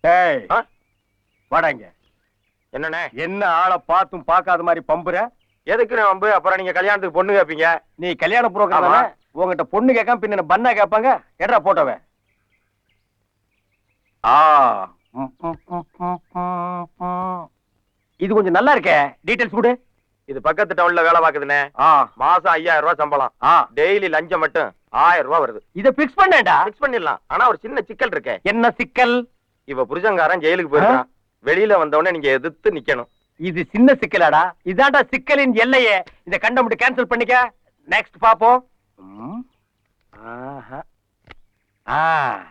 ஏய்? வாடாங்க. என்னண்ணே? என்ன ஆளை பார்த்தும் பார்க்காத மாதிரி பம்புற? எதுக்கு வம்பு? அப்புறம் நீங்க கல்யாணத்துக்கு பொண்ணு கேப்பீங்க? நீ கல்யாண. தானே? உங்ககிட்ட பொண்ணு கேட்காம பின்ன பண்ணா கேட்பாங்க? எட்ரா போட்டோவ. ஆ. இது கொஞ்சம் நல்லா இருக்கே. டீடைல்ஸ் கொடு. இது பக்கத்து டவுன்ல வேலை பாக்குதுண்ணே ஆ. மாசம் ஐயாயிரம் ரூபாய் சம்பளம். டெய்லி லஞ்சம் மட்டும் ஆயிரம் ரூபாய் வருது. இத பிக்ஸ் பண்ணேன்டா. ஃபிக்ஸ் பண்ணிடலாம். ஆனா ஒரு சின்ன சிக்கல் இருக்கே. என்ன சிக்கல்? இவ புருஷங்காரன் ஜெயிலுக்கு போயிருக்கான் வெளியில வந்தவொடனே நீங்க எதிர்த்து நிக்கணும். இது சின்ன சிக்கலாடா. இதான்டா சிக்கலின் எல்லையே. இந்த கண்டம் மட்டும் கேன்சல் பண்ணிக்க. நெக்ஸ்ட் பாப்போம். ம். ஆஹா. ஆ.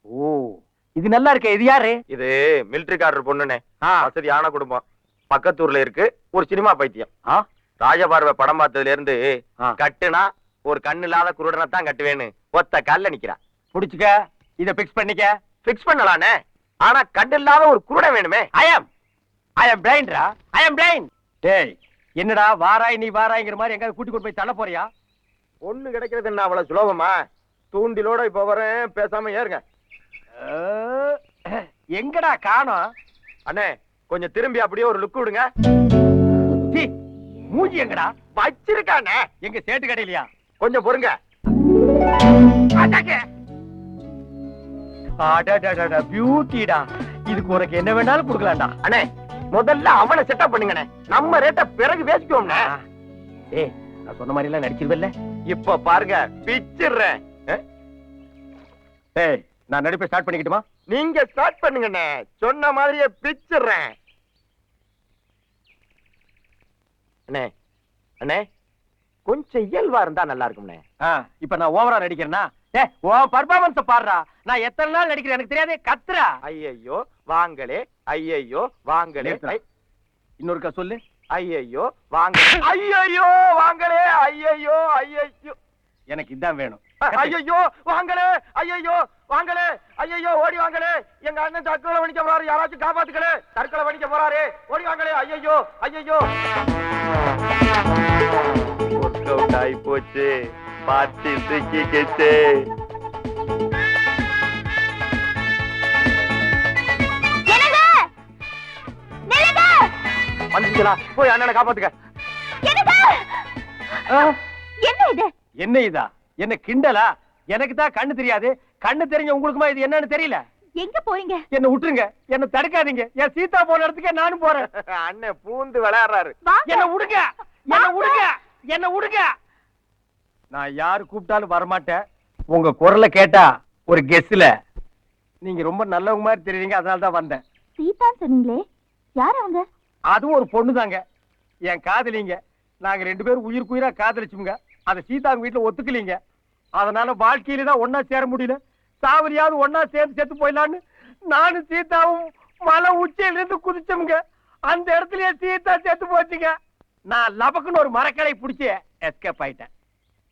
ஓ. இது நல்லா இருக்கே. இது யாரு? இது மிலிட்டரிக்காரர் பொண்ணுண்ணே ஆ. வசதியான குடும்பம். பக்கத்தூர்ல இருக்கு ஒரு சினிமா பைத்தியம். ராஜபார்வை படம் பார்த்ததுல இருந்து. கட்டுனா ஒரு கண்ணு இல்லாத குருடனை தான் கட்டுவேன்னு ஒத்த கால்ல நிக்கிறா. புடிச்சுக்க இத பிக்ஸ் பண்ணிக்க. ஃபிக்ஸ் பண்ணலானே? ஆனா கண்ணு இல்லாத ஒரு குருடன் வேணுமே. ஐ அம் ஐ அம் பிளைண்ட்ரா ஐ அம் பிளைண்ட் டேய் என்னடா வாராய் நீ வாராய்ங்கிற மாதிரி எங்க கூட்டி கொண்டு போய் தள்ள போறியா? பொண்ணு கிடைக்கிறது என்ன அவ்வளவு சுலபமா? தூண்டிலோட இப்ப வரேன் பேசாம ஏறுங்க. எங்கடா காணோம்? அண்ணே கொஞ்சம் திரும்பி அப்படியே ஒரு லுக் விடுங்க. மூஞ்சி எங்கடா? வச்சிருக்கானே. எங்க சேட்டு கடையிலயா? கொஞ்சம் பொறுங்க. பியூட்டிடா இதுக்கு உனக்கு என்ன வேணாலும் கொடுக்கலாம்டா. அண்ணே முதல்ல அவனை செட்டப் பண்ணுங்கண்ணே. நம்ம ரேட்ட பிறகு பேசிக்குவோம்ண்ணே. ஏய் நான் சொன்ன மாதிரி எல்லாம் நடிச்சிருவல்ல? இப்ப பாருங்க பிச்சிடுறேன் ஏய் நான் நடிப்பை ஸ்டார்ட் பண்ணிக்கிட்டுமா? நீங்க ஸ்டார்ட் பண்ணுங்கண்ணே. சொன்ன மாதிரியே பிச்சிடுறேன். அண்ணே அண்ணே கொஞ்சம் இயல்பா இருந்தா நல்லா இருக்கும்ண்ணே. இப்ப நான் ஓவரா நடிக்கிறேனா ஏ உன் பர்ஃபார்மன்ஸ் பாடுறா. நான் எத்தனை நாள் நடிக்கிறேன்? எனக்கு தெரியாது. கத்துறா. ஐயையோ வாங்களே ஐயையோ வாங்களே. இன்னொருக்கா சொல்லு. ஐயையோ வாங்க ஐயையோ வாங்களே ஐயையோ ஐயையோ. எனக்கு இதான் வேணும். ஐயையோ வாங்களே ஐயையோ வாங்களே ஐயையோ ஓடி வாங்களே எங்க அண்ணன் தற்கொலை பண்ணிக்க போறாரு யாராச்சும் காப்பாத்துக்கலே. தற்கொலை பண்ணிக்க போறாரு. ஓடி வாங்களே ஐயையோ ஐயையோ. ஒர்க் அவுட் ஆகி போச்சு. பார்ட்டி சிக்கிக்கிச்சு. வந்துச்சுங்களா போய் அண்ணனை காப்பாத்துக்க என்ன இது? என்ன இதா? என்ன கிண்டலா? எனக்கு தான் கண்ணு தெரியாது. கண்ணு தெரிஞ்ச உங்களுக்குமா இது என்னன்னு தெரியல? எங்க போறீங்க? என்ன விட்டுருங்க. என்ன தடுக்காதீங்க. என் சீதா போன இடத்துக்கே நானும் போறேன். அண்ணன் பூந்து விளையாடுறாரு. என்ன விடுங்க. என்ன. விடுங்க. என்ன விடுங்க. நான் யாரு கூப்பிட்டாலும் வரமாட்டேன். உங்க குரலை கேட்டா ஒரு கெஸ்ல நீங்க ரொம்ப நல்லவங்க மாதிரி தெரியுறீங்க. அதனால தான் வந்தேன். சீதான் சொன்னீங்களே. யார் அவங்க? அதுவும் ஒரு பொண்ணு தாங்க என் காதலிங்க. நாங்க ரெண்டு பேரும் உயிருக்கு உயிரா காதலிச்சுங்க அதை சீதாங்க வீட்டுல ஒத்துக்கலீங்க. அதனால வாழ்க்கையில தான் ஒன்னா சேர முடியல. சாவரியாவது ஒன்னா சேர்ந்து செத்து போயிடலான்னு நானும் சீதாவும் மலை உச்சியில இருந்து குதிச்சோம்ங்க. அந்த இடத்துலயே சீதா செத்து போச்சுங்க. நான் லபக்குன்னு ஒரு மரக்கடை பிடிச்சி எஸ்கேப் ஆயிட்டேன்.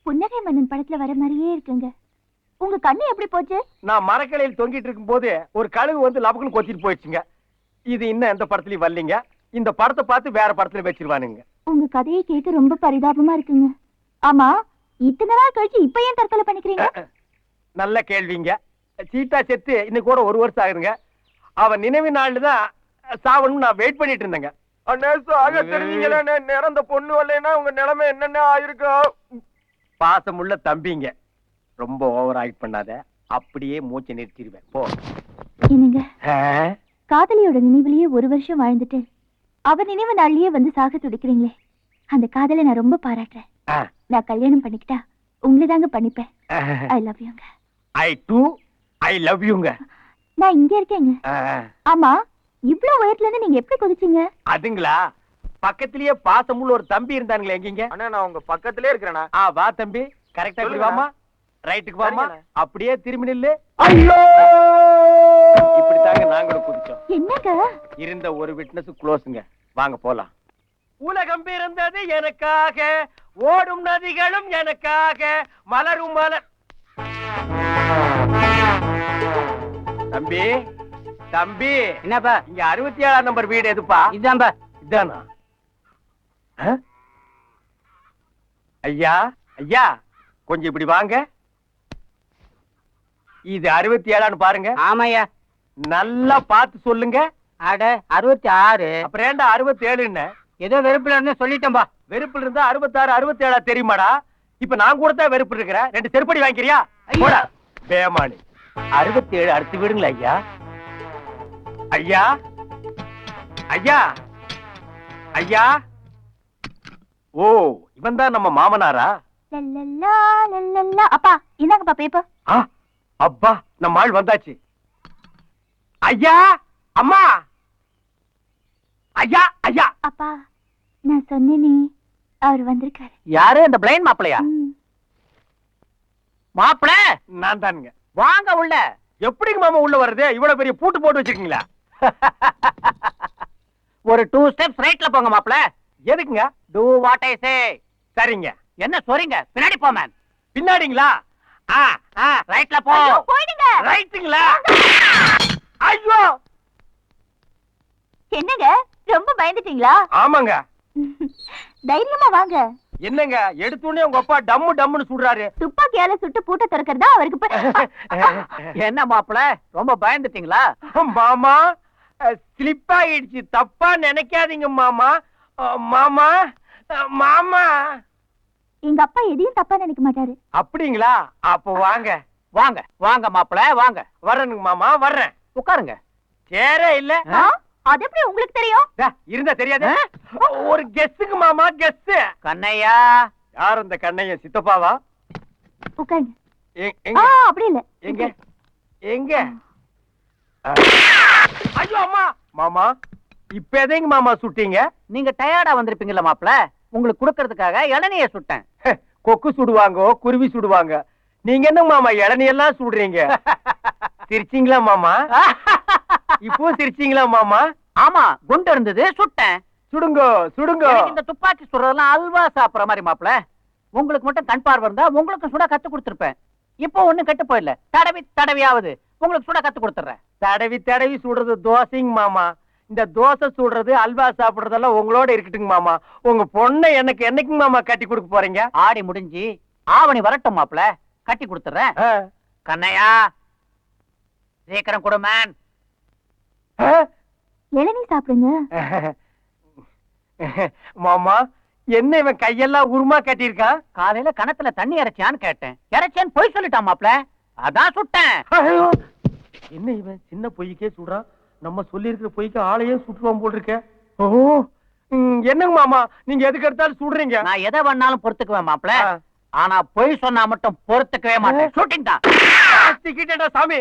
புன்னகை மன்னன் படத்துல வர மாதிரியே இருக்குங்க. உங்க கண்ணு எப்படி போச்சு? நான் மரக்கலையில் தொங்கிட்டு இருக்கும்போது ஒரு கழுகு வந்து லபக்குன்னு கொத்திட்டு போயிடுச்சுங்க. இது இன்னும் எந்த படத்துலயும் வரலீங்க. இந்த படத்தை பார்த்து வேற படத்துல வச்சிருவானுங்க. உங்க கதையை கேட்க ரொம்ப பரிதாபமா இருக்குங்க. ஆமா இத்தனை நாள் கழிச்சு இப்ப ஏன் தற்கொலை பண்ணிக்கிறீங்க? நல்ல கேள்விங்க. சீதா செத்து இன்னைக்கு கூட ஒரு வருஷம் ஆகுதுங்க. அவன் நினைவு நாள்ல தான் சாவணும்னு நான் வெயிட் பண்ணிட்டு இருந்தேங்க. அண்ணே சாக தெரிஞ்சீங்களே நிறந்த பொண்ணு வரலைன்னா உங்க நிலைமை என்னென்ன ஆயிருக்கும் பாசமுள்ள தம்பிங்க. ரொம்ப ஓவர் ஆக்ட் பண்ணாத. அப்படியே மூச்சை நிறுத்திடுவேன். போ. என்னங்க? காதலியோட நினைவுலயே ஒரு வருஷம் வாழ்ந்துட்டு அவர் நினைவு நாள்லயே வந்து சாக துடிக்கிறீங்களே அந்த காதலை நான் ரொம்ப பாராட்டுறேன். நான் கல்யாணம் பண்ணிக்கிட்டா உங்களை தாங்க பண்ணிப்பேன். ஐ லவ் யூங்க ஐ டூ ஐ லவ் யூங்க நான் இங்க இருக்கேங்க. ஆமா இவ்ளோ உயரத்துல இருந்து நீங்க எப்படி குதிச்சீங்க? அதுங்களா? பக்கத்திலேயே பாசமுள்ள ஒரு தம்பி இருந்தானுங்களே எங்கீங்க? அண்ணா நான் உங்க பக்கத்திலே இருக்கிறேனா ஆ வா தம்பி. கரெக்டா இப்படி. வாமா ரைட்டுக்கு வாமா. அப்படியே திரும்பி நில்லு. ஐயோ! இப்படித்தாங்க நாங்களும் குதிச்சோம். என்னங்க? இருந்த ஒரு விட்னஸ் க்ளோஸ்ங்க வாங்க போலாம். உலகம் பிறந்தது எனக்காக. ஓடும் நதிகளும் எனக்காக மலரும் மலர் தம்பி தம்பி. என்னப்பா? இங்க அறுபத்தி ஏழாம் நம்பர் வீடு எதுப்பா? இதான்பா. இதானா? ஐயா ஐயா கொஞ்சம் இப்படி வாங்க. இது அறுபத்தி ஏழான்னு பாருங்க. ஆமாய்யா. நல்லா பார்த்து சொல்லுங்க. அட அறுபத்தி ஆறு. அப்புறம் ஏன்டா அறுபத்தி ஏழுன்னு ஏதோ வெறுப்புல இருந்து சொல்லிட்டேன்பா. வெறுப்புல இருந்தா அறுபத்தாறு அறுபத்தி ஏழா தெரியுமாடா? இப்ப நான் கூட தான் வெறுப்பு இருக்கிறேன் ரெண்டு செருப்படி வாங்கிக்கிறியா? போடா. பேமானி. அறுபத்தி ஏழு அடுத்து விடுங்களா ஐயா. ஐயா. ஐயா. ஐயா. ஓ இவன் தான் நம்ம மாமனாரா. அப்பா இந்தாங்கப்பா பேப்பர் ஆ, அப்பா நம்ம ஆள் வந்தாச்சு. ஐயா அம்மா. ஐயா ஐயா. அப்பா. நான் சொன்னேனே அவர் வந்திருக்காரு. யாரு? அந்த பிளைன் மாப்பிளையா. மாப்பிள நான் தானுங்க. வாங்க உள்ள. எப்படிங்க மாமா உள்ள வருது இவ்வளவு பெரிய பூட்டு போட்டு வச்சிருக்கீங்களா? ஒரு டூ ஸ்டெப்ஸ் ரைட்ல போங்க மாப்பிள எதுக்குங்க? டூ வாட் ஐ சே சரிங்க. என்ன சொல்றீங்க பின்னாடி போ மேன் பின்னாடிங்களா? ஆ ஆ. ரைட்ல போ. போயிடுங்க. ரைட்டுங்களா ஐயோ! என்னங்க? ரொம்ப பயந்துட்டீங்களா? ஆமாங்க. தைரியமா வாங்க. என்னங்க? எடுத்தோடனே உங்க அப்பா டம்மு டம்முன்னு சுடுறாரு. துப்பாக்கியால சுட்டு பூட்ட திறக்கிறதா அவருக்கு என்ன மாப்பிள? ரொம்ப பயந்துட்டீங்களா? மாமா ஸ்லிப் ஆயிடுச்சு. தப்பா நினைக்காதீங்க மாமா. மாமா மாமா. எங்க அப்பா எதையும் தப்பா நினைக்க மாட்டாரு. அப்படிங்களா? அப்ப வாங்க. வாங்க. வாங்க மாப்பிள வாங்க. வர்றேனுங்க மாமா. வர்றேன். உட்காருங்க. சேரே இல்ல. ஆ? அது எப்படி உங்களுக்கு தெரியும்? இருந்தா தெரியாது. ஒரு கெஸ்ஸுக்கு மாமா கெஸ்ட் கண்ணையா? யார் அந்த கண்ணைய சித்தப்பாவா? உட்காருங்க. அப்படி இல்ல. எங்க? எங்க. ஐயோ அம்மா! மாமா இப்ப எதைங்க மாமா சுட்டீங்க? நீங்க டயர்டா வந்திருப்பீங்கல்ல மாப்பிள உங்களுக்கு கொடுக்கறதுக்காக இளநிய சுட்டேன். கொக்கு சுடுவாங்க குருவி சுடுவாங்க. நீங்க என்ன மாமா இளநியெல்லாம் சுடுறீங்க? சிரிச்சீங்களா மாமா? இப்போ சிரிச்சீங்களா மாமா? ஆமா குண்டு இருந்தது சுட்டேன். சுடுங்க சுடுங்க. இந்த துப்பாக்கி சுடுறதெல்லாம் அல்வா சாப்பிடுற மாதிரி மாப்பிள. உங்களுக்கு மட்டும் கண் பார்வை இருந்தா உங்களுக்கும் சுட கத்து கொடுத்துருப்பேன். இப்போ ஒண்ணும் கெட்டு போயிடல தடவி தடவியாவது உங்களுக்கு சுட கத்து கொடுத்துறேன் தடவி தடவி சுடுறது தோசைங்க மாமா. இந்த தோசை சுடுறது அல்வா சாப்பிடுறதெல்லாம் உங்களோட இருக்கட்டுங்க மாமா. உங்க பொண்ணை எனக்கு என்னைக்குங்க மாமா கட்டி கொடுக்க போறீங்க? ஆடி முடிஞ்சு ஆவணி வரட்டும் மாப்பிள. கட்டி கொடுத்துறேன் கண்ணையா சீக்கிரம் கொடு மேன்? இளநீ சாப்பிடுங்க. மாமா என்ன இவன் கையெல்லாம் உருமா கட்டியிருக்கான் காலையில கணத்துல தண்ணி இறைச்சியான்னு கேட்டேன். இறைச்சேன்னு பொய் சொல்லிட்டான் மாப்பிள அதான் சுட்டேன்! என்ன இவன் சின்ன பொய்க்கே சுடுறான் நம்ம சொல்லி இருக்கிற பொய்க்கு ஆளையே சுட்டுவான் போல் இருக்க ஓ என்னங்க மாமா நீங்க எதுக்கு எடுத்தாலும் சுடுறீங்க? நான் எதை வேணாலும் பொறுத்துக்குவேன் மாப்பிள ஆ. ஆனா பொய் சொன்னா மட்டும் பொறுத்துக்கவே மாட்டேன். தான். சிக்கிட்டேன்டா சாமி.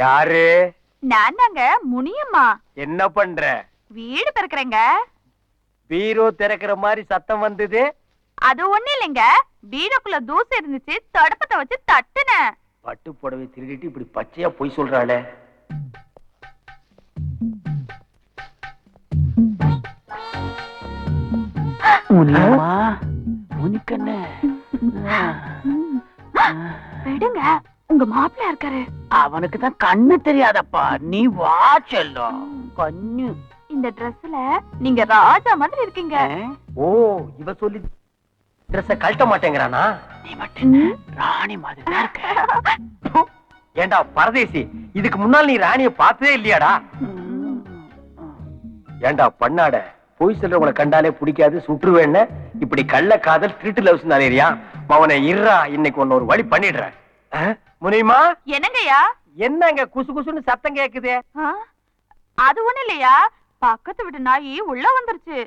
யாரு? நான் தாங்க முனியம்மா. என்ன பண்ற? வீடு பிறக்கிறேங்க பீரோ திறக்கிற மாதிரி சத்தம் வந்தது? அது ஒண்ணு இல்லைங்க. பீரோக்குள்ள தூசு இருந்துச்சு தடுப்பத்தை வச்சு தட்டுனேன். பட்டு புடவை திருடிட்டு இப்படி பச்சையா பொய் சொல்றாளே. முனியம்மா முனிக்கண்ணு. விடுங்க. உங்க மாப்பிள்ள இருக்காரு. அவனுக்கு தான் கண்ணு தெரியாதப்பா. நீ வா செல்லம். கண்ணு. இந்த ட்ரெஸ்ல நீங்க ராஜா மாதிரி இருக்கீங்க. ஓ இவ சொல்லி ட்ரெஸ்ஸ கழட்ட மாட்டேங்கிறானா? நீ மட்டும்? ராணி மாதிரி தான் இருக்க. ஏண்டா பரதேசி இதுக்கு முன்னால் நீ ராணிய பார்த்ததே இல்லையாடா? ஏண்டா பண்ணாட பொய் சொல்றவங்களை கண்டாலே பிடிக்காது சுற்றுவேன்னு? இப்படி கள்ள காதல் திருட்டு லவ்ஸ் நாளேரியா அவனை இருறா இன்னைக்கு ஒன்னு ஒரு வழி பண்ணிடுறேன். ஆ? முனியுமா? என்னங்கய்யா? என்னங்க குசு குசுன்னு சத்தம் கேக்குதே? அது ஒண்ணு இல்லையா? பக்கத்து வீட்டு நாயி உள்ள வந்துருச்சு.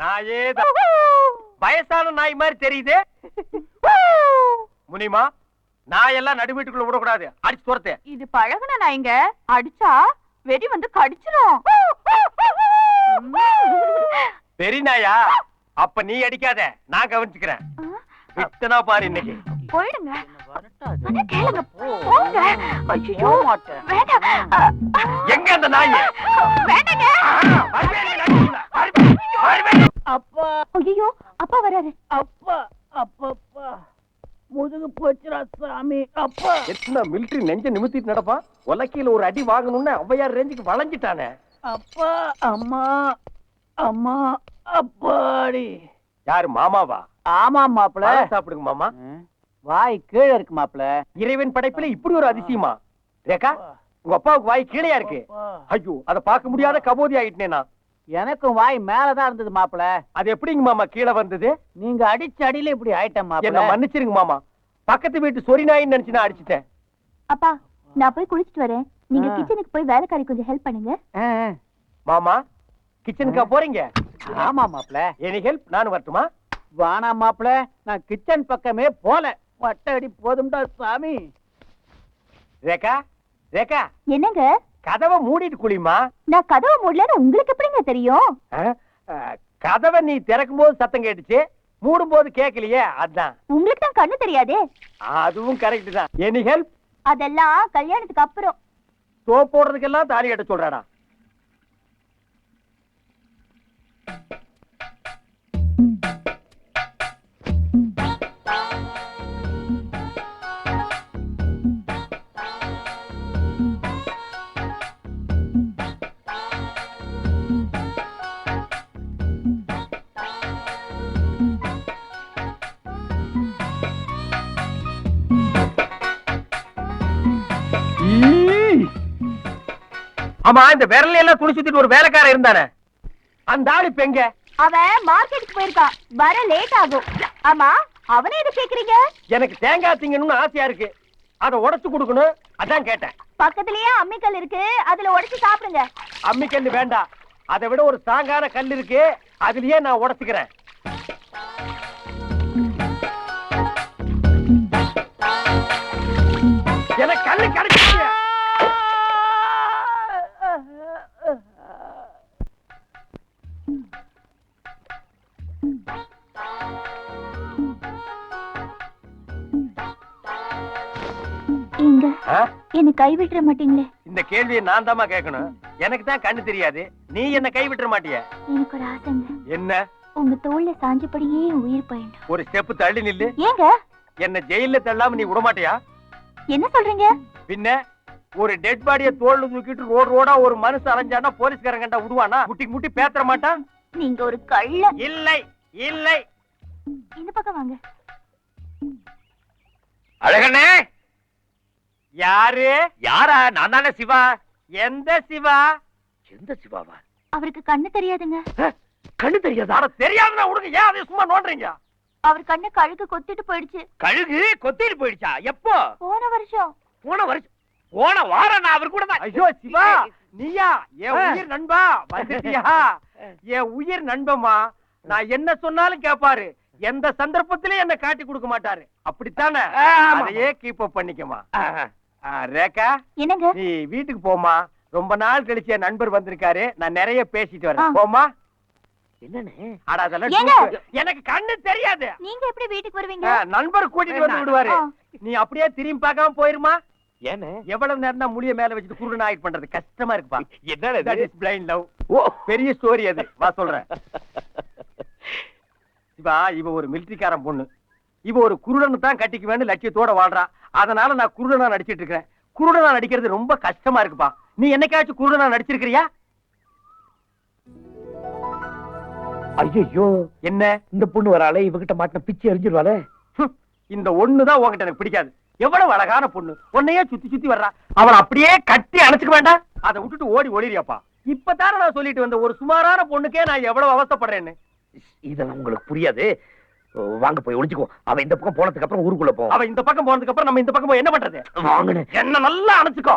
நாயே. வயசான நாய் மாதிரி தெரியுது? முனிமா நாயெல்லாம் நடு வீட்டுக்குள்ள விடக்கூடாது. அடிச்சு துரத்து இது பழகுன நாய்ங்க. அடிச்சா வெடி வந்து கடிச்சிரும். பெரிய நாயா அப்ப நீ அடிக்காத. நான் கவனிச்சுக்கிறேன். இத்தனா பாரு இன்னைக்கு. போயிடுங்க. போங்க. எங்க அந்த நாய்? வேண்டாங்க. அப்பா. ஐயோ அப்பா எத்தனை மிலிட்டரி நெஞ்ச நிமித்திட்டு நடப்பா? உலக்கையில ஒரு அடி வாங்கணும்னு அவ்வையார் ரேஞ்சுக்கு வளைஞ்சிட்டானே. அப்பா அம்மா. அம்மா அப்பாடி. யாரு மாமாவா? ஆமா மாப்பிள. சாப்பிடுங்க மாமா. வாய் கீழே இருக்கு மாப்பிள. இறைவன் படைப்புல இப்படி ஒரு அதிசயமா? ரேகா உங்க அப்பாவுக்கு வாய் கீழையா இருக்கு? ஐயோ அத பார்க்க முடியாத கபோதி ஆயிட்டேனே? நான் எனக்கும் வாய் மேலதான் இருந்தது மாப்பிள. அது எப்படிங்க மாமா கீழே வந்தது? நீங்க அடிச்ச அடியில இப்படி ஆயிட்டேன் என்ன மாப்பிள மன்னிச்சிருங்க மாமா. பக்கத்து வீட்டு சொரி நாயின்னு நினைச்சு நான் அடிச்சிட்டேன். அப்பா நான் போய் குளிச்சிட்டு வரேன். நீங்க. கிச்சனுக்கு போய் வேலைக்காரி கொஞ்சம் ஹெல்ப் பண்ணுங்க. மாமா கிச்சனுக்கா போறீங்க? ஆமா மாப்பிள. எனி ஹெல்ப் நானும் வரட்டுமா? வானா மாப்பிள நான் கிச்சன் பக்கமே போல. பட்ட அடி போதும்டா சாமி. ரேகா ரேகா. என்னங்க? கதவை மூடிட்டு குளிமா நான் கதவை மூடலன்னு உங்களுக்கு எப்படிங்க தெரியும்? கதவை நீ திறக்கும் போது சத்தம் கேட்டுச்சு. மூடும் போது கேட்கலையே அதான். உங்களுக்கு தான் கண்ணு தெரியாதே. அதுவும் கரெக்ட் தான். எனி ஹெல்ப் அதெல்லாம் கல்யாணத்துக்கு அப்புறம். சோப் போடுறதுக்கெல்லாம் தாலி கட்ட சொல்றாடா. ஆமா இந்த விரல எல்லாம் துணி சுத்திட்டு ஒரு வேலைக்காரன் இருந்தானே. அந்த ஆளு இப்ப எங்க? அவன் மார்க்கெட்டுக்கு போயிருக்கான். வர லேட் ஆகும். ஆமா அவனை எது கேக்குறீங்க? எனக்கு தேங்காய் திங்கணும்னு ஆசையா இருக்கு. அதை உடைச்சு கொடுக்கணும். அதான் கேட்டேன். பக்கத்துலயே அம்மிக்கல் இருக்கு. அதுல உடைச்சு சாப்பிடுங்க. அம்மி கல்லு வேண்டாம். அதை விட ஒரு ஸ்ட்ராங்கான கல் இருக்கு. அதுலயே நான் உடைச்சுக்கிறேன். எனக்கு கல்லு கிடைச்சிருச்சு இங்க ஆ? என்ன கைவிட்டுற மாட்டீங்களே? இந்த கேள்வியை நான் தாமா கேட்கணும். எனக்கு தான் கண்ணு தெரியாது. நீ என்ன கை விட்டுற மாட்டிய? எனக்கு ஒரு ஆசைங்க என்ன? உங்க தோல்ல சாஞ்சபடியே உயிர் பயண்டும் ஒரு ஸ்டெப் தள்ளி நில்லு. ஏங்க? என்ன ஜெயில தள்ளாம நீ விட மாட்டியா என்ன சொல்றீங்க? பின்ன ஒரு டெட் பாடிய தோல்ல தூக்கிட்டு ரோடு ரோடா ஒரு மனுஷன் அலைஞ்சானா போலீஸ்காரன் கண்டா விடுவானா? முட்டி முட்டி பேத்தற மாட்டான் நீங்க ஒரு கள்ள இல்லை இல்லை. இந்த பக்கம் வாங்க. அழகண்ணே! யாரு? யாரா? நான் தானே சிவா. எந்த சிவா? எந்த சிவாவா? அவருக்கு கண்ணு தெரியாதுங்க. கண்ணு தெரியாதா? தெரியாதுன்னா விடுங்க ஏன் அதை சும்மா நோண்டுறீங்க? அவர் கண்ணு கழுகு கொத்திட்டு போயிடுச்சு. கழுகு கொத்திட்டு போயிடுச்சா? எப்போ? போன வருஷம். போன வருஷம். போன வாரம் நான் அவர் கூட தான். ஐயோ சிவா நீயா? என் உயிர் நண்பா வந்துட்டியா? என் உயிர் நண்பமா நான் என்ன சொன்னாலும் கேப்பாரு. எந்த சந்தர்ப்பத்திலயும் என்ன காட்டி கொடுக்க மாட்டாரு. அப்படித்தானே? அதையே கீப் அப் பண்ணிக்கமா ரேகா என்னங்க? நீ வீட்டுக்கு போமா ரொம்ப நாள் கழிச்சு நண்பர் வந்திருக்காரு. நான் நிறைய பேசிட்டு வரேன். போமா. எனக்கு கண்ணு தெரியாது. நீங்க எப்படி வீட்டுக்கு வருவீங்க? ஆ, நண்பர் கூட்டிட்டு வந்து விடுவாரு. நீ அப்படியே திரும்பி பார்க்காம போயிருமா? ஏன்னு எவ்வளவு நேரம் தான் முடிய மேல வச்சுட்டு குருடன் ஆயிட் பண்றது? கஷ்டமா இருக்குப்பா. love. ஓ. பெரிய ஸ்டோரி அது. வா சொல்றேன். இவ ஒரு மிலிட்டரிக்காரன் பொண்ணு. இவ ஒரு குருடனை தான் கட்டிக்குவேன்னு லட்சியத்தோட வாழ்றா. அதனால நான் குருடனா நடிச்சிட்டு இருக்கிறேன் குருடனா நடிக்கிறது ரொம்ப கஷ்டமா இருக்குப்பா. நீ என்னைக்காச்சும் குருடனா நடிச்சிருக்கிறியா? ஐயோ என்ன? இந்த பொண்ணு வராளே இவகிட்ட மாட்டின பிச்சு எரிஞ்சிருவாளே? இந்த ஒண்ணுதான் உன்கிட்ட எனக்கு பிடிக்காது. எவ்வளவு அழகான பொண்ணு. உன்னையே சுத்தி சுத்தி வர்றா. அவளை அப்படியே கட்டி அணைச்சுக்க வேண்டாம். அதை விட்டுட்டு ஓடி ஓடிறியாப்பா இப்பதானே நான் சொல்லிட்டு வந்த ஒரு சுமாரான பொண்ணுக்கே நான் எவ்வளவு அவஸ்தைப்படுறேன்னு இதெல்லாம் உங்களுக்கு புரியாது. வாங்க போய் ஒளிச்சுக்கோ அவ இந்த பக்கம் போனதுக்கு அப்புறம் ஊருக்குள்ள போ. அவ இந்த பக்கம் போனதுக்கு அப்புறம் நம்ம இந்த பக்கம் போய் என்ன பண்றது? வாங்கன்னு என்ன நல்லா அணைச்சுக்கோ.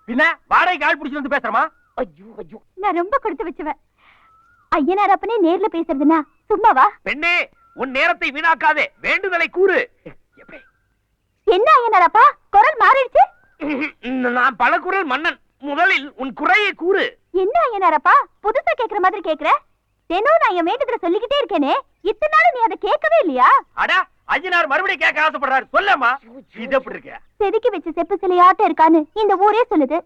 பின்ன வாடகைக்கு ஆள் பிடிச்சிட்டு வந்து பேசுறமா? ஐயோ ஐயோ நான் ரொம்ப கொடுத்து வச்சுவேன். ஐயனாரப்பனே நேர்ல பேசுறதுனா சும்மாவா? பெண்ணே உன் நேரத்தை வீணாக்காதே. வேண்டுதலை கூறு. என்ன ஐயனாரப்பா குரல் மாறிடுச்சு? நான் பல குரல் மன்னன். முதலில் உன் குறையை கூறு. என்ன ஐயனாரப்பா புதுசா கேக்குற மாதிரி கேக்குற? தினம் நான் என் வேண்டுதல சொல்லிக்கிட்டே இருக்கேனே. இத்தனை நாள் நீ அதை கேட்கவே இல்லையா? அடா ஐயனார் மறுபடியும் கேட்க ஆசைப்படுறாரு. சொல்லம்மா. இது எப்படி இருக்க? செதுக்கி வச்ச செப்பு சிலையாட்டம் இருக்கான்னு இந்த ஊரே சொல்லுது.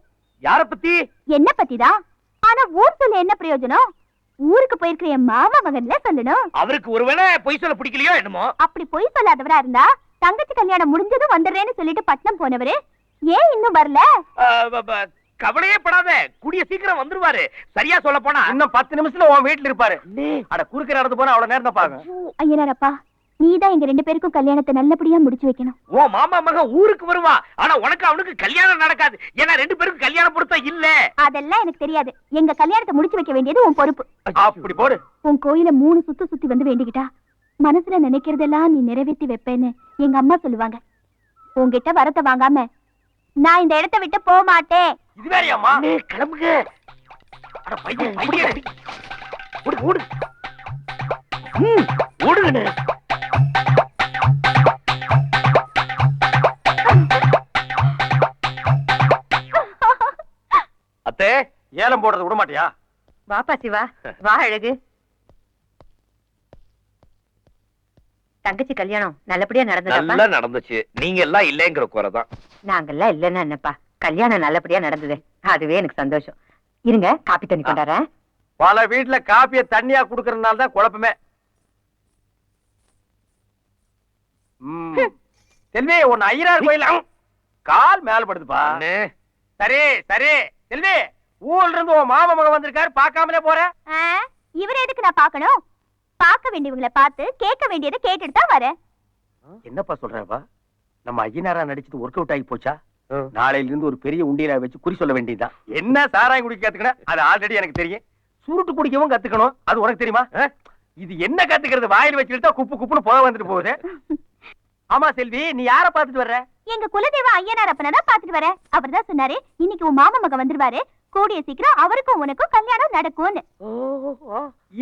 யார பத்தி? என்ன பத்திதான் ஆனா ஊர் சொல்ல என்ன பிரயோஜனம்? ஊருக்கு போயிருக்கிற என் மாமா மகன்ல சொல்லணும். அவருக்கு ஒருவேளை பொய் சொல்ல பிடிக்கலையோ என்னமோ? அப்படி பொய் சொல்லாதவரா இருந்தா தங்கச்சி கல்யாணம் முடிஞ்சதும் வந்துடுறேன்னு சொல்லிட்டு பட்னம் போனவரு. ஏன் இன்னும் வரல? கவலையே படாத. கூடிய சீக்கிரம் வந்துருவாரு. சரியா சொல்ல போனா? இன்னும் பத்து நிமிஷத்துல உன் வீட்டுல இருப்பாரு. அட குறுக்கிற இடத்து போனா அவ்வளவு நேரம் பாருங்க. ஐயனாரப்பா நீதான் எங்க ரெண்டு பேருக்கும் கல்யாணத்தை நல்லபடியா முடிச்சு வைக்கணும். உன் மாமா மகன் ஊருக்கு வருவா. ஆனா உனக்கு அவனுக்கு கல்யாணம் நடக்காது. ஏன்னா ரெண்டு பேருக்கும் கல்யாண பொருத்தம் இல்ல. அதெல்லாம் எனக்கு தெரியாது. எங்க கல்யாணத்தை முடிச்சு வைக்க வேண்டியது உன் பொறுப்பு. அப்படி போடு. உன் கோயில மூணு சுத்து சுத்தி வந்து வேண்டிக்கிட்டா மனசுல நினைக்கிறதெல்லாம் நீ நிறைவேற்றி வைப்பேன்னு எங்க அம்மா சொல்லுவாங்க. உன்கிட்ட வரத்தை வாங்காம நான் இந்த இடத்தை விட்டு போக மாட்டேன் இது வேறையாம்மா? அண்ணே, கிளம்புங்க. அட பையன் பையன் ஓடு ஓடு. ம், ஓடுங்கண்ணே அத்தே ஏலம் போடுறது விட மாட்டியா? வாப்பா சிவா. வா அழகு. தங்கச்சி கல்யாணம் நல்லபடியா நடந்ததாப்பா? நல்லா நடந்துச்சு. நீங்க எல்லாம் இல்லைங்கிற குறைதான் நாங்கெல்லாம் இல்லைன்னா என்னப்பா கல்யாணம் நல்லபடியா நடந்தது. அதுவே எனக்கு சந்தோஷம். இருங்க காப்பி தண்ணி கொண்டாறேன் பல வீட்டுல காப்பிய தண்ணியா குடுக்கறதுனால தான் குழப்பமே. செல்வி உன் ஐயனார் கோயில கால் மேல படுதுப்பா. அண்ணே, சரி சரி. செல்வி ஊர்ல இருந்து உன் மாமா மகன் வந்திருக்காரு பார்க்காமலே போற? இவரை எதுக்கு நான் பார்க்கணும்? பார்க்க வேண்டியவங்களை பார்த்து கேட்க வேண்டியதை கேட்டுட்டு தான் வரேன். என்னப்பா சொல்றப்பா நம்ம ஐயனாரா நடிச்சது ஒர்க் அவுட் ஆகி போச்சா? நாளையில இருந்து ஒரு பெரிய உண்டியலா வச்சு குறி சொல்ல வேண்டியதுதான். என்ன சாராயம் குடிக்க கத்துக்கணும் அது ஆல்ரெடி எனக்கு தெரியும். சுருட்டு குடிக்கவும் கத்துக்கணும். அது உனக்கு தெரியுமா? இது என்ன கத்துக்கிறது? வாயில் வச்சுக்கிட்டா குப்பு குப்புன்னு போக வந்துட்டு போகுது. ஆமா செல்வி நீ யார பாத்துட்டு வர்ற? எங்க குலதெய்வ ஐயனார் அப்பனை தான் பார்த்துட்டு வரேன் அவர் தான் சொன்னாரு இன்னைக்கு உன் மாமா மகன் வந்துருவாரு. கூடிய சீக்கிரம் அவருக்கும் உனக்கும் கல்யாணம் நடக்கும்னு.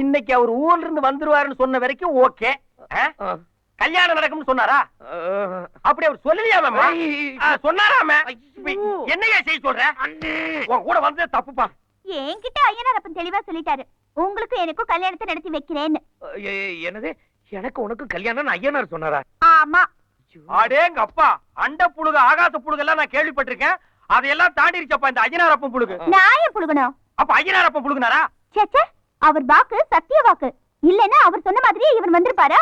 இன்னைக்கு அவர் ஊர்ல இருந்து வந்துருவாருன்னு சொன்ன வரைக்கும் ஓகே கல்யாணம் நடக்கும்னு சொன்னாரா? அப்படி அவர் சொல்லலையாம? சொன்னாராம? என்னையா செய்ய சொல்ற? உன் கூட வந்தது தப்புப்பா. என்கிட்ட ஐயனார் அப்பன் தெளிவா சொல்லிட்டாரு. உங்களுக்கும் எனக்கும் கல்யாணத்தை நடத்தி வைக்கிறேன்னு. என்னது? எனக்கு உனக்கு கல்யாணம் ஐயனார் சொன்னாரா? ஆமா. அடேங்க அப்பா அண்ட புழுகு ஆகாச புழுகு எல்லாம் நான் கேள்விப்பட்டிருக்கேன். அதையெல்லாம் தாண்டிருச்சப்பா இந்த ஐயனார் அப்பன் புழுகு. நான் ஏன் புழுகணும் அப்ப ஐயனார் அப்பன் புழுகுனாரா? சேச்சே அவர் வாக்கு சத்திய வாக்கு. இல்லைன்னா அவர் சொன்ன மாதிரியே இவர் வந்திருப்பாரா?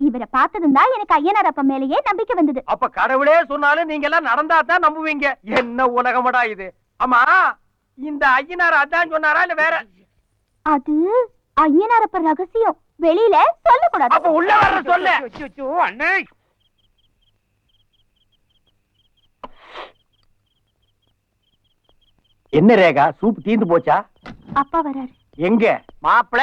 இவரை பார்த்ததும் தான் எனக்கு ஐயனார் அப்பன் மேலேயே நம்பிக்கை வந்தது. அப்ப கடவுளே சொன்னாலும் நீங்க எல்லாம் நடந்தா தான் நம்புவீங்க. என்ன உலகமடா இது? ஆமா இந்த ஐயனார் அதான் சொன்னாரா இல்ல வேற? அது ஐயனார் அப்பன் ரகசியம். வெளியில சொல்லக்கூடாது. அப்ப உள்ள வர சொல்ல. அண்ணே. என்ன ரேகா சூப் தீந்து போச்சா? அப்பா வராரு. எங்க? மாப்பிள?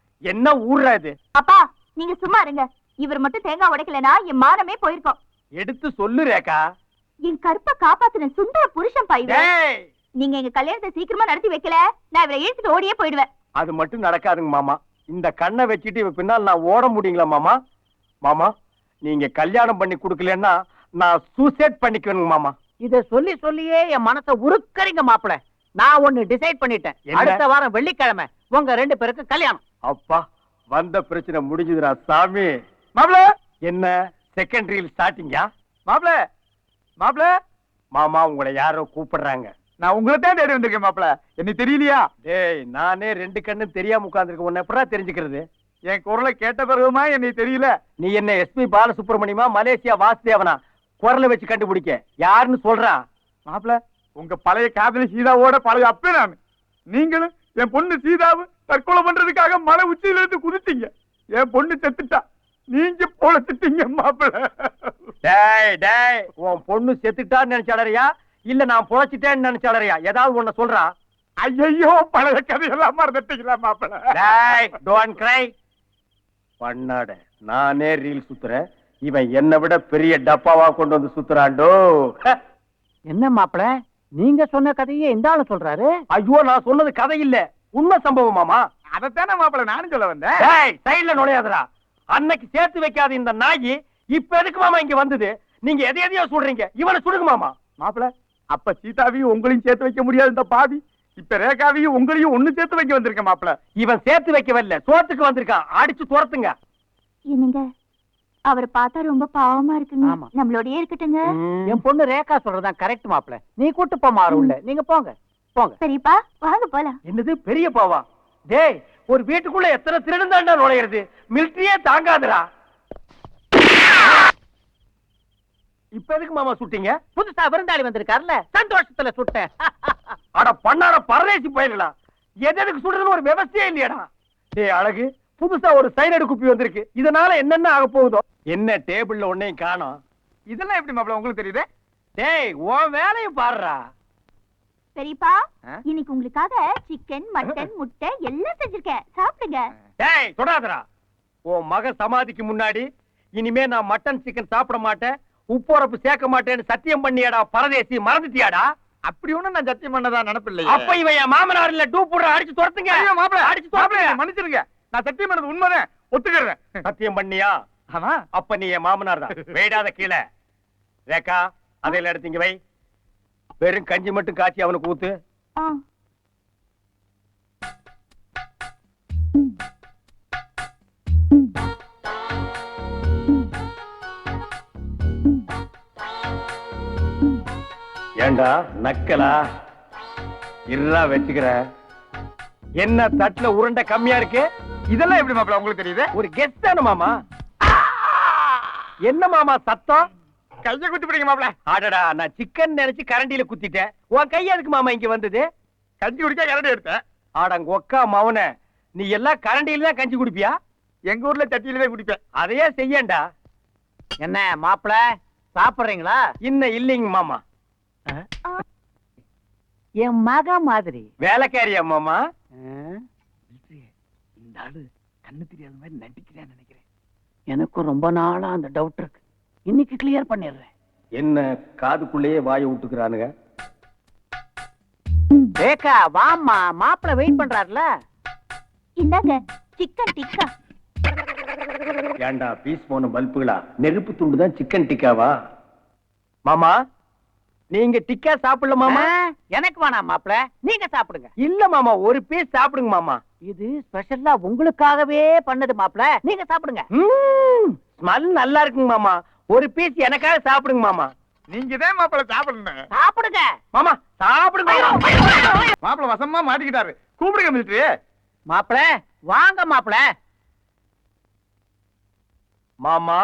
என்ன ஊர்ரா இது? அப்பா நீங்க சும்மா இருங்க. இவர் மட்டும் தேங்காய் உடைக்கலனா என் மானமே போயிருக்கோம். எடுத்து சொல்லு ரேகா. என் கருப்பை காப்பாத்துன சுந்தர புருஷன் பாய்வே நீங்க எங்க கல்யாணத்தை சீக்கிரமா நடத்தி வைக்கல நான் இவரை இழுத்துட்டு ஓடியே போயிடுவேன். அது மட்டும் நடக்காதுங்க மாமா. இந்த கண்ணை வச்சுட்டு இவ பின்னால் நான் ஓட முடியுங்களா மாமா? மாமா நீங்க கல்யாணம் பண்ணி கொடுக்கலன்னா நான் சூசைட் பண்ணிக்குவேனுங்க மாமா. இத சொல்லி சொல்லியே என் மனச உருக்கறீங்க மாப்பிள. நான் ஒண்ணு டிசைட் பண்ணிட்டேன்? அடுத்த வாரம் வெள்ளிக்கிழமை உங்க ரெண்டு பேருக்கு கல்யாணம். அப்பா வந்த பிரச்சனை முடிஞ்சுதுடா சாமி. மாப்ள! என்ன? செகண்டரியில் ஸ்டார்டிங்கா மாப்ள! மாப்ள! மாமா உங்களை யாரோ கூப்பிடுறாங்க. நான் உங்களை தான் தேடி வந்திருக்கேன் மாப்ள. என்ன தெரியலையா? டேய் நானே ரெண்டு கண்ணு தெரியாம உட்கார்ந்திருக்கேன். உன்னை எப்படா தெரிஞ்சுக்கிறது? என் குரலை கேட்ட பிறகுமா என்னை தெரியல? நீ என்ன எஸ்பி பாலசுப்ரமணியமா மலேசியா வாசுதேவனா? குரலை வச்சு கண்டுபிடிக்க. யாருன்னு சொல்றா? மாப்பிள உங்க பழைய காதலி சீதாவோட பழைய அப்பே நான். நீங்களும் என் பொண்ணு சீதாவை தற்கொலை பண்றதுக்காக மலை உச்சியில இருந்து குதித்தீங்க என் பொண்ணு செத்துட்டா. நீங்க பொழைச்சிட்டீங்க மாப்பிள டேய் டேய் உன் பொண்ணு செத்துட்டான்னு நினைச்சாளறியா இல்ல நான் பொழைச்சிட்டேன்னு நினைச்சாளறியா ஏதாவது ஒண்ணு சொல்றா? ஐயோ பழைய கதையெல்லாம் மறந்துட்டீங்களா மாப்பிள டேய் டோன்ட் கிரை பண்ணாட நானே ரீல் சுத்துறேன். இவன் என்னை விட பெரிய டப்பாவா கொண்டு வந்து சுத்துறாண்டோ என்ன மாப்பிள நீங்க சொன்ன கதையே இந்த ஆளு சொல்றாரு? ஐயோ நான் சொன்னது கதை இல்ல உண்மை சம்பவம் மாமா அதைத்தானே மாப்பிள்ள நானும் சொல்ல வந்தேன். டேய் சைடுல நுழையாதடா. அன்னைக்கு சேர்த்து வைக்காத இந்த நாயி இப்ப எதுக்கு மாமா இங்க வந்தது? நீங்க எதை எதையோ சொல்றீங்க. இவனை சுடுங்க மாமா. மாப்பிள அப்ப சீதாவையும் உங்களையும் சேர்த்து வைக்க முடியாது இந்த பாவி. இப்ப ரேகாவையும் உங்களையும் ஒண்ணு சேர்த்து வைக்க வந்திருக்க மாப்பிள இவன் சேர்த்து வைக்க வரல சோத்துக்கு வந்திருக்கான். அடிச்சு துரத்துங்க. என்னங்க? அவரை பார்த்தா ரொம்ப பாவமா இருக்குங்க. ஆமா. நம்மளோடயே இருக்கட்டுங்க. என் பொண்ணு ரேகா சொல்றதான் கரெக்ட் மாப்பிள நீ கூட்டு போ மாறு உள்ள. நீங்க போங்க. போங்க. சரிப்பா வாங்க போலாம். என்னது பெரிய பாவா டேய் ஒரு வீட்டுக்குள்ள எத்தனை திருடன் தாண்டா நுழையிறது? மிலிட்டரியே தாங்காதுடா. இப்ப எதுக்கு மாமா சுட்டீங்க? புதுசா விருந்தாளி வந்திருக்காருல்ல சந்தோஷத்துல சுட்டேன். அட பண்ணார பரதேசி போயிடலாம் எது எதுக்கு சுடுறதுன்னு ஒரு விவசாயம் இல்லையாடா. டேய் அழகு புதுசா ஒரு சைனடு குப்பி வந்திருக்கு. இதனால என்னென்ன ஆக போகுதோ? என்ன டேபிள்ல ஒன்னையும் காணோம். இதெல்லாம் எப்படி மாப்பிள்ள உங்களுக்கு தெரியுது? டேய் உன் வேலையை பாருடா. பெரியப்பா? இன்னைக்கு உங்களுக்காக சிக்கன் மட்டன் முட்டை எல்லாம் செஞ்சிருக்கேன். சாப்பிடுங்க. டேய் தொடாதடா. உன் மக சமாதிக்கு முன்னாடி இனிமே நான் மட்டன் சிக்கன் சாப்பிட மாட்டேன். உப்புரப்பு சேர்க்க மாட்டேன்னு சத்தியம் பண்ணியாடா பரதேசி மறந்துட்டியாடா? அப்படி ஒண்ணும் நான் சத்தியம் பண்ணதா நினைப்பில்லை அப்ப இவன் என் மாமனார் இல்ல டூ போடுற அடிச்சு துரத்துங்க. ஐயோ மாப்பிள்ள அடிச்சு துரத்துங்க. மன்னிச்சிருங்க. நான் சத்தியம் பண்ணது உண்மைதான். ஒத்துக்கிறேன். சத்தியம் பண்ணியா? ஆமா. அப்ப நீ என் மாமனார் தான் வேடாத கீழே. ரேக்கா அதையில எடுத்து இங்க வை. வெறும் கஞ்சி மட்டும் காய்ச்சி அவனுக்கு ஊத்து. ஏண்டா நக்கலா? இருடா வச்சுக்கிற. என்ன தட்டுல உருண்டை கம்மியா இருக்கு? இதெல்லாம் எப்படி மாப்பிள்ள உங்களுக்கு தெரியுது? ஒரு கெஸ்ட் தானே மாமா? என்ன மாமா சத்தம்? கையை குத்தி பிடிங்க மாப்பிள்ள அடடா நான் சிக்கன் நினைச்சு கரண்டியில குத்திட்டேன். உன் கை எதுக்கு மாமா இங்க வந்தது? கஞ்சி குடிக்க கரண்டி எடுத்தேன். ஆடங்க ஒக்கா மவன. நீ எல்லாம் கரண்டியில தான் கஞ்சி குடிப்பியா? எங்க ஊர்ல சட்டியில தான் குடிப்பேன். அதையே செய்யண்டா என்ன மாப்பிள சாப்பிடுறீங்களா? இன்னும் இல்லைங்க மாமா. என் மக மாதிரி. வேலைக்காரியா மாமா? இந்த ஆளு கண்ணு தெரியாத மாதிரி நடிக்கிறான்னு நினைக்கிறேன். எனக்கும் ரொம்ப நாளா அந்த டவுட் இருக்கு. இன்னைக்கு கிளியர் பண்ணிடுறேன். என்ன காதுக்குள்ளேயே வாயை விட்டுக்கிறானுங்க ரேகா வாம்மா மாப்பிள வெயிட் பண்றாருல? இந்தாங்க சிக்கன் டிக்கா ஏண்டா பீஸ் போன பல்புகளா? நெருப்பு துண்டு தான் சிக்கன் டிக்காவா மாமா நீங்க டிக்கா சாப்பிடல மாமா? எனக்கு வேணாம் மாப்பிள நீங்க சாப்பிடுங்க. இல்ல மாமா ஒரு பீஸ் சாப்பிடுங்க மாமா. இது ஸ்பெஷலா உங்களுக்காகவே பண்ணது மாப்பிள நீங்க சாப்பிடுங்க. ஸ்மெல் நல்லா இருக்குங்க மாமா. ஒரு பீஸ் எனக்காக சாப்பிடுங்க மாமா. நீங்க தான் மாப்பிள்ள சாப்பிடணும். சாப்பிடுங்க. மாமா சாப்பிடுங்க. மாப்பிள்ள வசமா மாட்டிக்கிட்டாரு. கூப்பிடுங்க மிலிட்டரி மாப்பிள வாங்க மாப்பிள. மாமா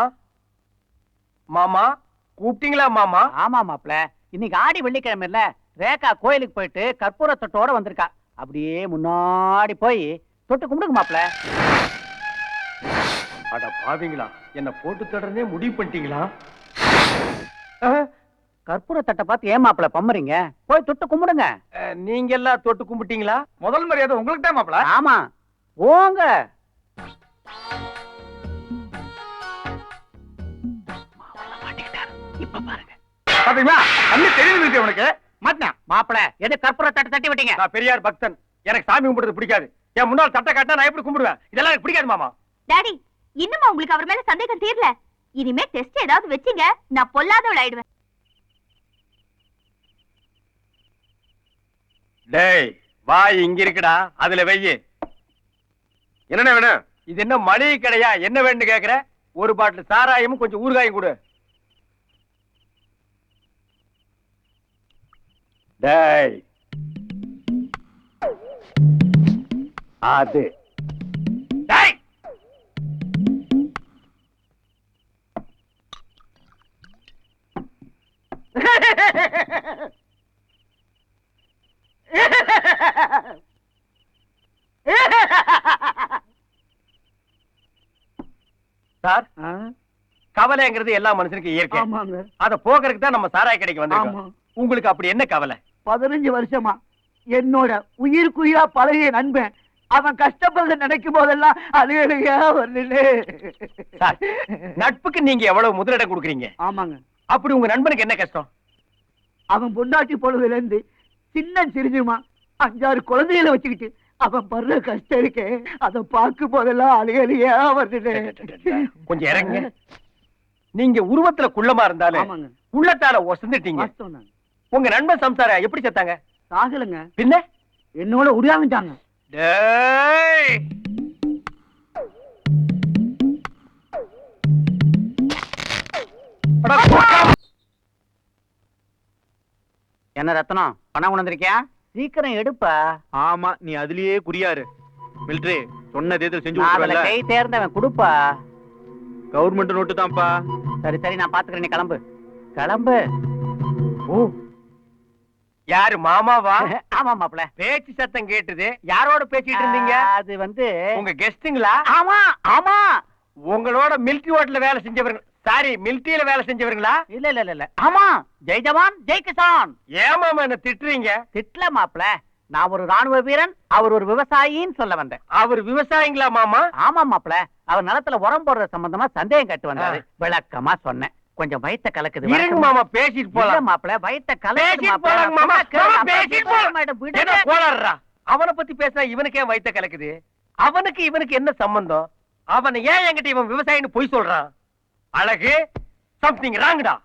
மாமா கூப்பிட்டீங்களா மாமா? ஆமா மாப்பிள. இன்னைக்கு ஆடி வெள்ளிக்கிழமை இல்ல ரேகா கோயிலுக்கு போயிட்டு கற்பூர தொட்டோட வந்திருக்கா. அப்படியே முன்னாடி போய் தொட்டு கும்பிடுங்க மாப்பிள. அட பாவீங்களா என்ன போட்டு தொடர்ந்தே முடிவு பண்ணிட்டீங்களா? கற்பூர தட்டை பார்த்து ஏன் மாப்பிள பம்புறீங்க போய் தொட்டு கும்பிடுங்க. நீங்க எல்லாம் தொட்டு கும்பிட்டீங்களா? முதல் மரியாதை உங்களுக்கு தான் மாப்பிள்ள ஆமா போங்க. இப்ப பாருங்க. பாத்தீங்களா? தெரியுது மிலிட்டரி உனக்கு. மாட்டினா மாப்பிள எது கற்பூர தட்டை தட்டி விட்டீங்க? நான் பெரியார் பக்தன். எனக்கு சாமி கும்பிடுறது பிடிக்காது. என் முன்னால் தட்டை காட்டினா நான் எப்படி கும்பிடுவேன்? இதெல்லாம் எனக்கு பிடிக்காது மாமா. டாடி இன்னுமா உங்களுக்கு அவர் மேல சந்தேகம் தீரல? இனிமே டெஸ்ட் ஏதாவது வச்சீங்க நான் பொல்லாதவள் ஆயிடுவேன். டேய் வாய் இங்க இருக்குடா அதுல வெய்யு என்னென்ன வேணும்? இது என்ன மளிகை கடையா? என்ன வேணும்னு கேக்குற? ஒரு பாட்டில் சாராயமும் கொஞ்சம் ஊறுகாயும் கொடு. டேய். அது. சார் கவலைங்கிறது எல்லா மனுஷனுக்கும் இயற்கை. அத போகிறதுக்கு தான் நம்ம சாராய கடைக்கு வந்திருக்கோம். உங்களுக்கு அப்படி என்ன கவலை? பதினஞ்சு வருஷமா என்னோட உயிருக்குயிரா பழகிய நண்பன் அவன் கஷ்டப்படுறத நினைக்கும் போதெல்லாம் அழுகழுகையா வருது நட்புக்கு நீங்க எவ்வளவு முதலிடம் கொடுக்குறீங்க? ஆமாங்க. அப்படி உங்க நண்பனுக்கு என்ன கஷ்டம்? அவன் பொண்டாட்டி பொழுதுல இருந்து சின்ன சிரிஞ்சுமா அஞ்சாறு குழந்தைகளை வச்சுக்கிட்டு அவன் படுற கஷ்டம் இருக்கே அதை பார்க்கும் போதெல்லாம் அழுகழுகையா வருது கொஞ்சம் இறங்க. நீங்க உருவத்துல குள்ளமா இருந்தாலும் உள்ளத்தால ஒசந்துட்டீங்க. உங்க நண்பன் சம்சார எப்படி செத்தாங்க? சாகலைங்க. பின்ன? என்னோட உடையாந்துட்டாங்க டேய்! என்ன ரத்னம் பணம் கொண்டு வந்திருக்கியா சீக்கிரம் எடுப்பா. ஆமா நீ அதுலயே குறியாரு மிலிட்டரி சொன்ன தேர்தல் செஞ்சு அதுல கை தேர்ந்தவன் கொடுப்பா. கவர்மெண்ட் நோட்டு தான்ப்பா. சரி சரி நான் பாத்துக்கிறேன் நீ கிளம்பு. கிளம்பு. ஓ. யாரு மாமாவா? ஆமா மாப்ள பேச்சு சத்தம் கேட்டுது. யாரோட பேசிட்டு இருந்தீங்க? அது வந்து உங்க கெஸ்டுங்களா ஆமா ஆமா. உங்களோட மிலிட்டரி ஹோட்டல்ல வேலை செஞ்சவங்க சாரி மிலிட்டரியில வேலை செஞ்சவங்களா இல்ல இல்ல இல்ல, இல்ல. ஆமா ஜெய் ஜவான் ஜெய் கிசான். ஏமாமா என்ன திட்டுறீங்க? திட்ல மாப்ள நான் ஒரு ராணுவ வீரன் அவர் ஒரு விவசாயின்னு சொல்ல வந்தேன். அவர் விவசாயிங்களா மாமா? ஆமா மாப்ள அவர் நிலத்துல உரம் போடுற சம்பந்தமா சந்தேகம் கேட்டு வந்தாரு. விளக்கமா சொன்னேன். கொஞ்சம் வயித்த கலக்குது இருங்க மாமா பேசிட்டு போலாம். மாப்ள வயித்த கலக்குது போலாம் மாமா. பேசிட்டு பேச போலாம். விடுங்க. கோளாறுடா அவனை பத்தி பேசினா இவனுக்கே வயித்த கலக்குது. அவனுக்கு இவனுக்கு என்ன சம்பந்தம்? அவனை ஏன் என்கிட்ட இவன் விவசாயின்னு பொய் சொல்றான்? அழகு சம்திங் ராங்கடா